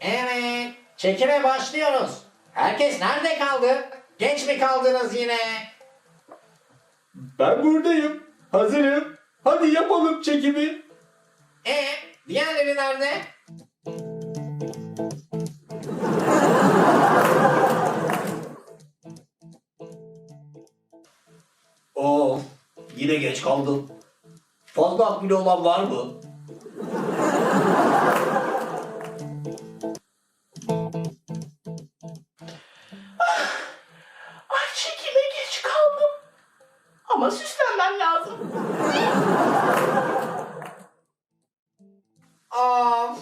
Evet, çekime başlıyoruz. Herkes nerede kaldı? Geç mi kaldınız yine? Ben buradayım. Hazırım. Hadi yapalım çekimi. E, diğerleri nerede? Of. Yine geç kaldım. Fazla akbili olan var mı? Ay çekime geç kaldım. Ama süslenmem lazım. Of.